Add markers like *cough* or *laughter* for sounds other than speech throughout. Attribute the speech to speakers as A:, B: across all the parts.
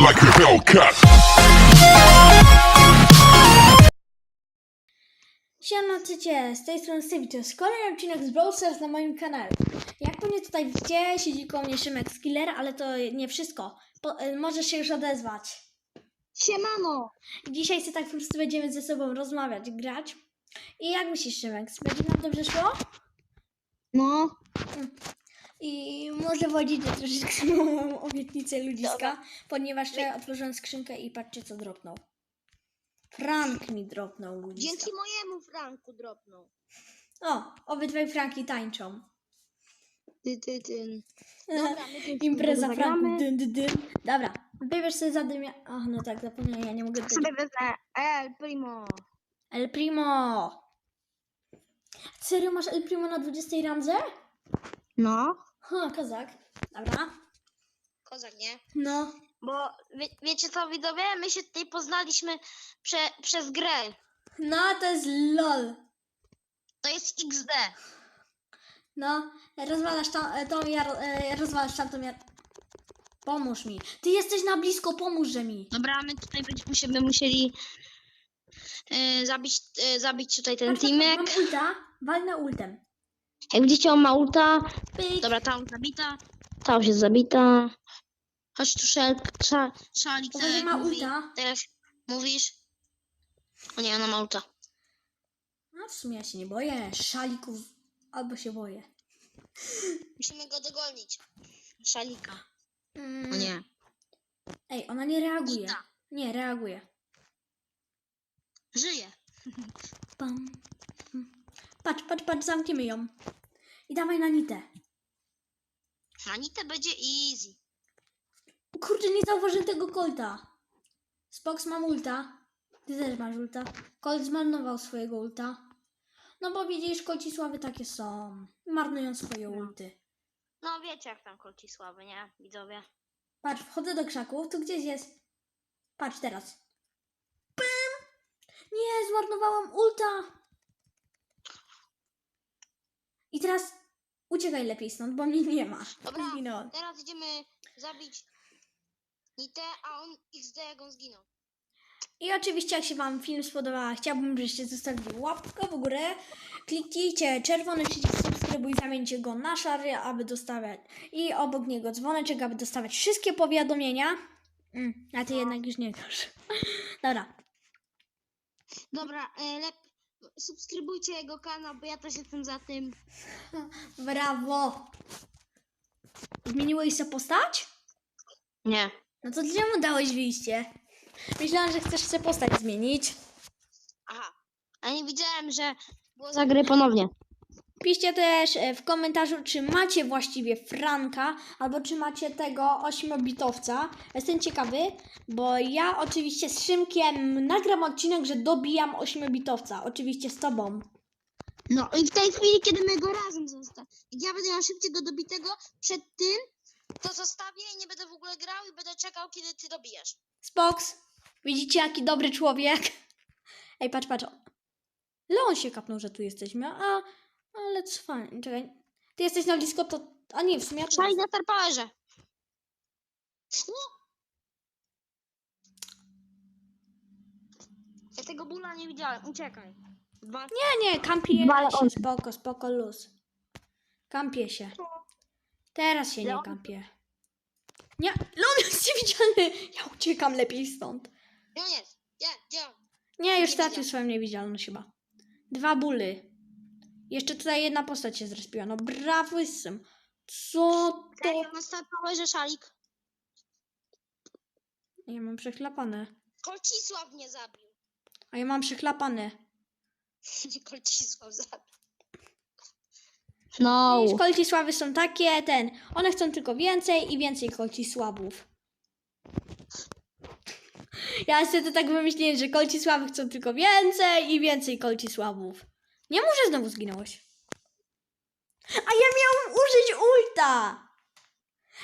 A: like a Hellcat.
B: Siema, cycie, z tej strony Stevie, to jest kolejny odcinek z Brawl Stars na moim kanale. Jak pewnie tutaj widzicie, siedzi koło mnie Szymek Skiller, ale to nie wszystko. Po, y, możesz się już odezwać.
C: Siemano!
B: Dzisiaj sobie tak po prostu będziemy ze sobą rozmawiać, grać. I jak myślisz, Szymek, będzie nam dobrze szło?
C: No,
B: I może wodzicie troszeczkę *laughs* moją obietnicę ludziska,
C: Dobra.
B: ponieważ ja otworzyłem skrzynkę i patrzcie co dropnął. Frank mi dropnął ludziska.
C: dzięki mojemu Franku dropnął.
B: O, obydwaj Franki tańczą.
C: Ty, ty, ty. Dobra, my *laughs* tu
B: Impreza Franków.
C: zagramy.
B: Dyn, dyn, dyn. Dobra, wybierz sobie zadymia... Ach, no tak, zapomniałem, ja nie mogę...
C: Ja sobie wezmę El Primo.
B: El Primo! Serio masz El Primo na 20 randze?
C: No.
B: Ha, kozak. Dobra.
C: Kozak, nie?
B: No.
C: Bo wie, wiecie co, widzowie? My się tutaj poznaliśmy prze, przez grę.
B: No, to jest LOL.
C: To jest XD.
B: No, rozwalasz tam, e, tą, ja, e, rozwalasz tamtą, ja... Pomóż mi. Ty jesteś na blisko, pomóżże mi.
C: Dobra, my tutaj będziemy musieli e, zabić, e, zabić tutaj ten
B: patrz,
C: teamek.
B: Mam ulta, walnę ultem.
C: Jak widzicie, on ma ulta.
B: Pyk.
C: Dobra, ta już zabita. Ta już jest zabita. Chodź tu, szel, sza, szalik. tak
B: Uważaj,
C: jak
B: ma
C: mówi.
B: ulta.
C: Teraz mówisz. O nie, ona ma ulta.
B: No, w sumie ja się nie boję. Szalików albo się boję.
C: Musimy go dogonić. Szalika.
B: Mm.
C: O nie.
B: Ej, ona nie reaguje. Nie, reaguje.
C: Żyje.
B: Pam. Patrz, patrz, patrz, zamkniemy ją. I dawaj na nitę.
C: Na nitę będzie easy.
B: Kurde, nie zauważyłem tego kolta. Spox mam ulta. Ty też masz ulta. Colt zmarnował swojego ulta. No bo widzisz, kolci sławy takie są. Marnują swoje ulty.
C: No wiecie jak tam kolci słaby, nie? Widzowie.
B: Patrz, wchodzę do krzaków, tu gdzieś jest. Patrz teraz. Pym! Nie, zmarnowałam ulta! I teraz uciekaj lepiej stąd, bo mnie nie ma.
C: Dobra.
B: Zginąłem.
C: Teraz idziemy zabić nitę, a on XD jak on zginął.
B: I oczywiście, jak się Wam film spodobał, chciałbym, żebyście zostawili łapkę w górę. Kliknijcie czerwony przycisk subskrybuj, zamieńcie go na szary, aby dostawać. I obok niego dzwoneczek, aby dostawać wszystkie powiadomienia. Mm, a ty jednak już nie grasz. Dobra.
C: Dobra, e, lep... subskrybujcie jego kanał, bo ja też jestem za tym. *laughs*
B: Brawo! Zmieniłeś się postać?
C: Nie.
B: No to czemu dałeś wyjście? Myślałam, że chcesz sobie postać zmienić.
C: Aha. A nie widziałem, że było za gry ponownie.
B: Piszcie też e, w komentarzu, czy macie właściwie Franka, albo czy macie tego 8-bitowca. Jestem ciekawy, bo ja oczywiście z Szymkiem nagram odcinek, że dobijam 8-bitowca. Oczywiście z tobą.
C: No i w tej chwili, kiedy my go razem zostawimy, jak ja będę miał szybciej dobitego przed tym, to zostawię i nie będę w ogóle grał i będę czekał, kiedy ty dobijesz.
B: Spox, widzicie jaki dobry człowiek? Ej, patrz, patrz. Leon się kapnął, że tu jesteśmy, a... Ale co fajnie, czekaj. Ty jesteś na blisko, to... A nie, w sumie... ja tu
C: Szalik na tarpalerze. Ja tego bóla nie widziałem, uciekaj. Dwa...
B: Nie, nie, kampię
C: Dwa
B: się,
C: osiem.
B: spoko, spoko, luz. Kampię się. Teraz się nie
C: Leon?
B: kampię. Nie, Leon *laughs* jest niewidzialny! Ja uciekam lepiej stąd.
C: Gdzie on jest? Gdzie on?
B: Nie, już stracił
C: Niewidzialny.
B: swoją niewidzialność chyba. Dwa bóly. Jeszcze tutaj jedna postać się zrespiła. No brawo jestem. Co to?
C: Serio, na tarpalerze szalik.
B: Ja mam przechlapane.
C: Kolcisław mnie zabił.
B: A ja mam przechlapane. *laughs*
C: Nie Kolcisław zabił. No.
B: Kolcisławy są takie, ten. One chcą tylko więcej i więcej kolcisławów. Ja sobie to tak wymyśliłem, że kolcisławy chcą tylko więcej i więcej kolcisławów. Nie może znowu zginąłeś. A ja miałam użyć ulta!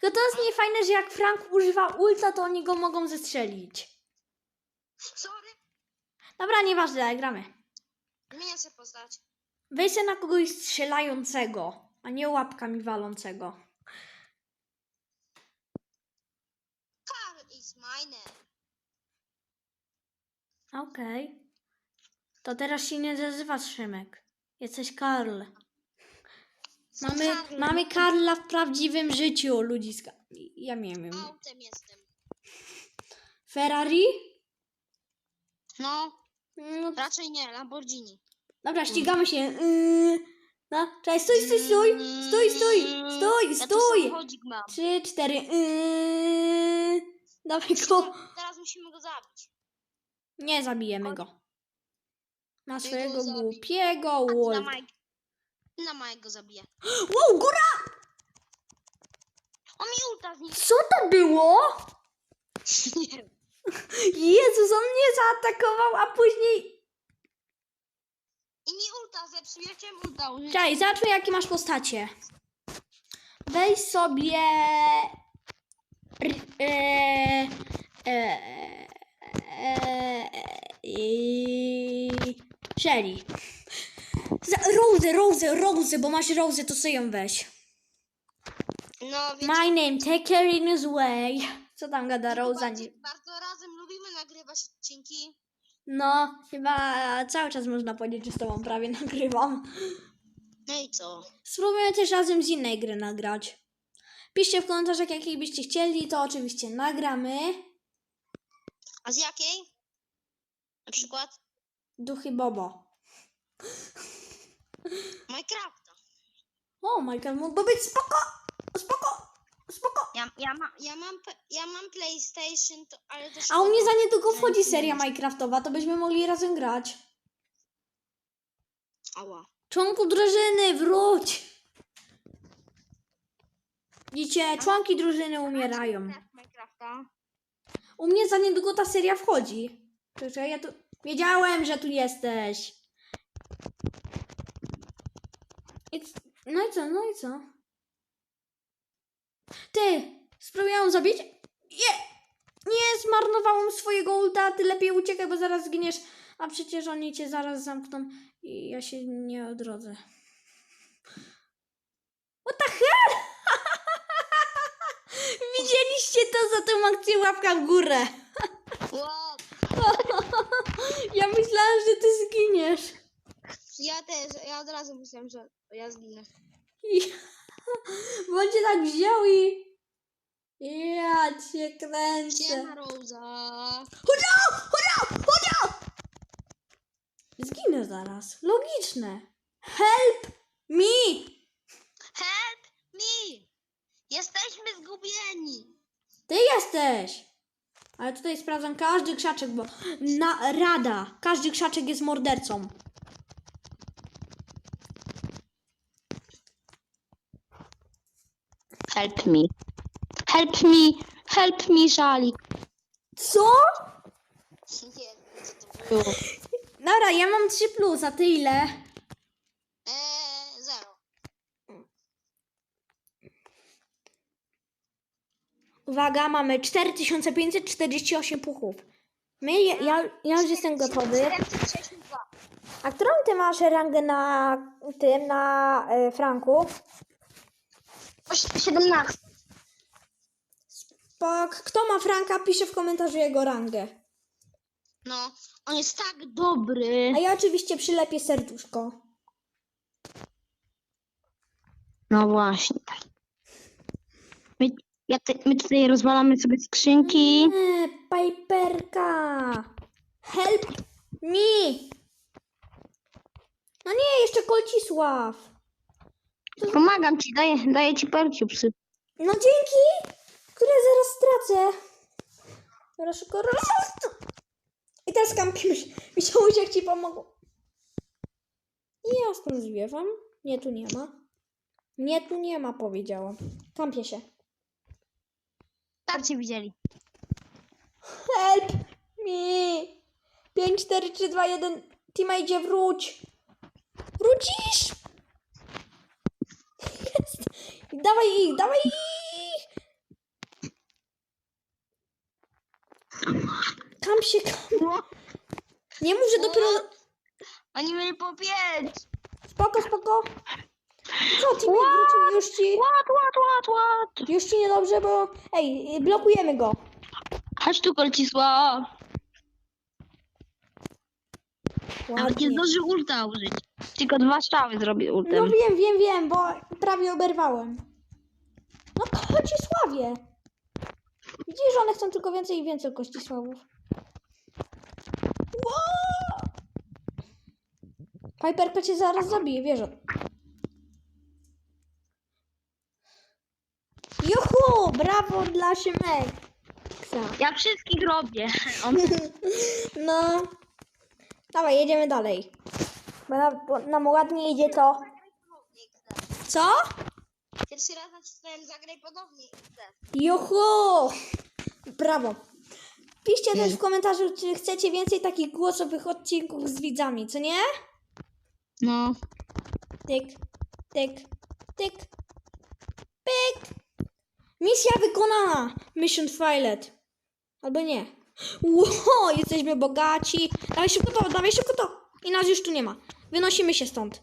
B: Tylko to jest niefajne, że jak Frank używa ulta, to oni go mogą zestrzelić.
C: Sorry.
B: Dobra, nieważne, ale gramy.
C: Zmienię się postać.
B: Weź se na kogoś strzelającego, a nie łapkami walącego.
C: Karl is fajne.
B: Okej. To teraz się nie nazywasz Szymek. Jesteś Karl. Mamy,
C: Karl.
B: mamy Karla w prawdziwym życiu, ludziska. Ja nie wiem.
C: Autem jestem.
B: Ferrari?
C: No,
B: No,
C: raczej nie, Lamborghini.
B: dobra, ścigamy się. Yy, no, czekaj, stój, stój, stój! Stój, stój! Stój,
C: Ja tu
B: stój!
C: samochodzik mam.
B: Trzy, cztery. Yy, dawaj go.
C: Teraz musimy go zabić.
B: Nie zabijemy go. Na swojego
C: zabij.
B: głupiego
C: ty na
B: Wolf.
C: Mike. Na Mike go zabiję. *gasps*
B: Wow, góra!
C: On mi ulta.
B: Co to było? *laughs*
C: Nie wiem.
B: Jezus, on mnie zaatakował, a później...
C: I mi ulta ja chciałem ulta użyć.
B: Czekaj, zobaczmy jakie masz postacie. Weź sobie... r- E, e, e, i- Shelly. Rose, Rose, Rose, bo masz Rose, to sobie ją weź.
C: No,
B: My name, take care in his way. Co tam gada Rose? Nie-
C: bardzo razem lubimy nagrywać odcinki.
B: No, chyba cały czas można powiedzieć, że z tobą prawie *laughs* nagrywam.
C: No i co?
B: Spróbujemy też razem z innej gry nagrać. Piszcie w komentarzach, jakiej byście chcieli, to oczywiście nagramy.
C: A z jakiej? Na przykład
B: Duchy Bobo.
C: Minecrafta.
B: O, Michael, mógłby być spoko! Spoko! Spoko!
C: Ja, ja, ma, ja, mam, pe- ja mam PlayStation, to, ale też.
B: A u mnie za niedługo wchodzi seria. Minecraftowa, to byśmy mogli razem grać.
C: Ała.
B: Członku drużyny, wróć! Widzicie, członki drużyny umierają.
C: Minecrafta.
B: U mnie za niedługo ta seria wchodzi. Czekaj, ja tu... Wiedziałem, że tu jesteś. I No i co, no i co? Ty! Spróbowałam zabić? Nie! Nie, zmarnowałam swojego ulta, ty lepiej uciekaj, bo zaraz zginiesz. A przecież oni cię zaraz zamkną i ja się nie odrodzę. What the hell? *laughs* Widzieliście to za tą akcję łapka w górę. *laughs*
C: Wow.
B: Ja myślałam, że ty zginiesz.
C: Ja też, ja od razu myślałem, że ja zginę.
B: I... Bo on cię tak wziął i... Ja cię kręcę.
C: Siema Rosa.
B: Chodź, chodź, chodź! Zginę zaraz. Logiczne. Help me!
C: Help me! Jesteśmy zgubieni.
B: Ty jesteś! Ale tutaj sprawdzam każdy krzaczek, bo na rada. Każdy krzaczek jest mordercą.
C: Help me. Help me. Help me, Szalik.
B: Co?
C: Nie co to było.
B: Dobra, ja mam 3 plus, a ty ile?
C: Eee, zero.
B: Uwaga, mamy 4548 puchów. My, ja, ja, ja już jestem gotowy.
C: 762.
B: A którą ty masz rangę na tym, na e, Franku?
C: 17.
B: Spok. Kto ma Franka, pisze w komentarzu jego rangę.
C: No, on jest tak dobry.
B: A ja oczywiście przylepię serduszko.
C: No właśnie. My, ja te, my tutaj rozwalamy sobie skrzynki.
B: Nie, Piperka. Help me. No nie, jeszcze Kolcisław.
C: Pomagam ci, daję, daję ci perki psy.
B: No dzięki, które zaraz stracę. Teraz szybko. I teraz kampimy. *laughs* Myślałeś, jak ci pomogło. I ja stąd zwiewam. Nie, tu nie ma. Nie, tu nie ma, powiedziałam. Kampię się.
C: Tak cię widzieli.
B: Help me. 5, 4, 3, 2, 1. Teammate, wróć. Wrócisz. Jest. Dawaj ich, dawaj ich. Kamp się, kamp. Nie mów, że dopiero...
C: Oni mieli po pięć.
B: Spoko, spoko. Co, teammate wrócił już ci...
C: What, what, what, what?
B: Już ci niedobrze, bo... Ej, blokujemy go.
C: Chodź tu, Kolcisław. Nawet nie
B: Ładnie.
C: zdążył ulta użyć. Tylko dwa strzały zrobił
B: No
C: ultem.
B: wiem, wiem, wiem, bo prawie oberwałem. No Kościsławie! Widzisz, że one chcą tylko więcej i więcej Kościsławów. Wow! Piperka cię zaraz zabije, wiesz. o- Juhu! Brawo dla Szymek!
C: Ja wszystkich robię. *laughs* On...
B: No. Dawaj, jedziemy dalej. Bo nam, bo nam ładnie idzie to. Co?
C: Pierwszy raz nacisnąłem zagraj ponownie.
B: Juhu! Brawo. Piszcie też w komentarzu, czy chcecie więcej takich głosowych odcinków z widzami, co nie?
C: No.
B: Tyk, tyk, tyk, pyk. Misja wykonana. Mission failed. Albo nie. Ło, jesteśmy bogaci. Dawaj szybko to, dawaj szybko to. I nas już tu nie ma. Wynosimy się stąd.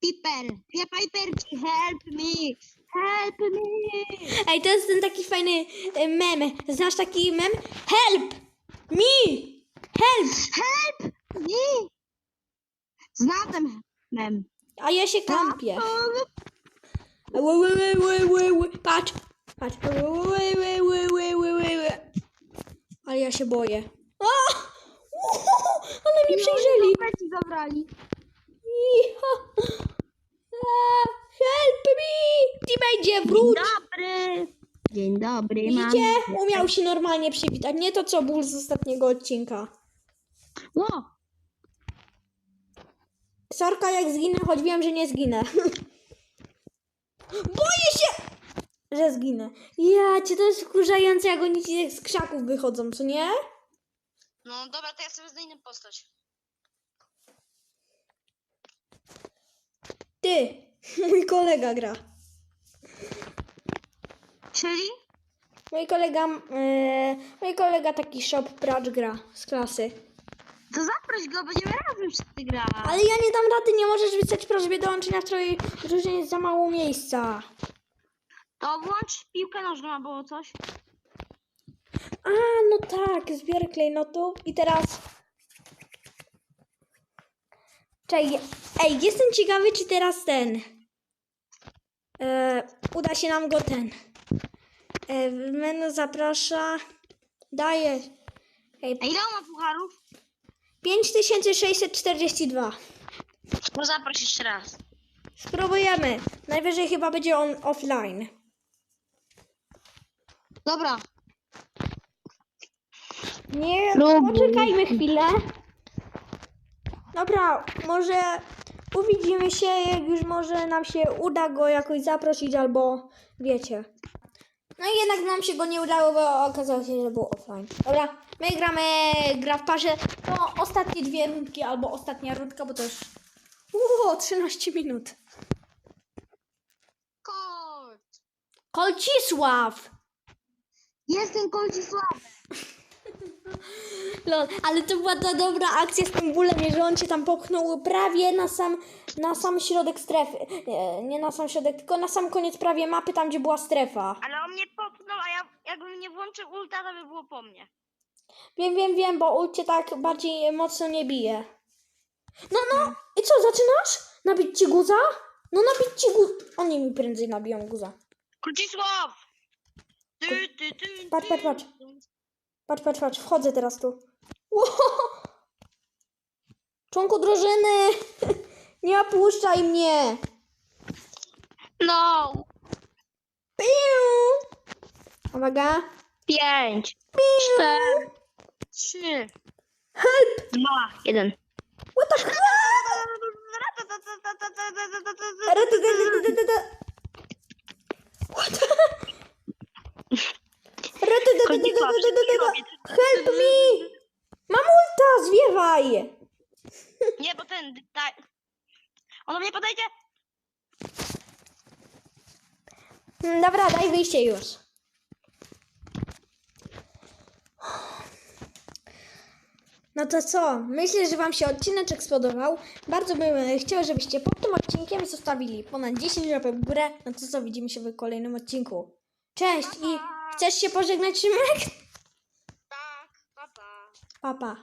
C: Piper. Ja Piper, help me. Help me.
B: Ej, to jest ten taki fajny e, mem. Znasz taki mem? Help! Me! Help!
C: Help me. Znam ten mem.
B: A ja się kampię. Ły, ły, ły, ły. Patrz, patrz. Ły, ły, ły, ły, ły. Ale ja się boję. Uhu, Ale mnie przejrzeli.
C: ci zabrali.
B: Help me! Ty będzie wróć.
C: dobry. Dzień dobry,
B: Widzicie? Umiał się normalnie przywitać. Nie to co ból z ostatniego odcinka.
C: Ło.
B: Sorka jak zginę, choć wiem, że nie zginę. Boję się, że zginę. Ja cię to jest wkurzające, jak oni ci z krzaków wychodzą, co nie?
C: No dobra, to ja sobie znajdę postać.
B: Ty, *laughs* mój kolega gra.
C: Czyli?
B: Mój kolega, e, mój kolega taki shop pracz gra z klasy.
C: To zaproś go, będziemy razem wszyscy grać.
B: Ale ja nie dam rady, nie możesz wysłać prośbie dołączenia w twojej drużynie jest za mało miejsca.
C: To włącz piłkę nożną albo coś.
B: A, no tak, zbiorę klejnotów i teraz... Czekaj, ej, jestem ciekawy, czy teraz ten... E, uda się nam go ten... E, menu zaprasza... Daje... Ej,
C: A ile on ma pucharów?
B: 5642.
C: No zaproś jeszcze raz.
B: Spróbujemy. Najwyżej chyba będzie on offline.
C: Dobra.
B: Nie,
C: Próbuj.
B: poczekajmy chwilę. Dobra, może uwidzimy się, jak już może nam się uda go jakoś zaprosić, albo wiecie. No i jednak nam się go nie udało, bo okazało się, że był offline. Dobra, my gramy gra w parze. To ostatnie dwie rundki, albo ostatnia rundka, bo to już... Uuu, 13 minut.
C: Kolt.
B: Kolcisław!
C: Jestem Kolcisław.
B: Lol, ale to była ta dobra akcja z tym bólem, że on cię tam popchnął prawie na sam, na sam środek strefy. Nie, nie na sam środek, tylko na sam koniec prawie mapy, tam gdzie była strefa.
C: Ale on mnie popchnął, a ja jakbym nie włączył ulta, to by było po mnie.
B: Wiem, wiem, wiem, bo ult cię tak bardziej mocno nie bije. No, no, i co, zaczynasz? Nabić ci guza? No nabić ci guza. Oni mi prędzej nabiją guza.
C: Kolcisław! Ty, ty, ty, ty.
B: patrz, patrz. Patrz, patrz, patrz, wchodzę teraz tu. Ło! Członku drużyny! *laughs* Nie opuszczaj mnie!
C: No.
B: Piu! Uwaga.
C: Pięć. Cztery. Trzy.
B: Help!
C: Dwa. Jeden.
B: What the fuck? *laughs* What the... *laughs* Help me! Mam ulta, zwiewaj! *laughs*
C: Nie, bo ten... Daj. On do mnie podejdzie?
B: Mm, Dobra, daj wyjście już. No to co? Myślę, że Wam się odcineczek spodobał. Bardzo bym e, chciała, żebyście pod tym odcinkiem zostawili ponad 10 łapek w górę. No to co, widzimy się w kolejnym odcinku. Cześć i Chcesz się pożegnać, Szymek?
C: Tak, papa.
B: Papa.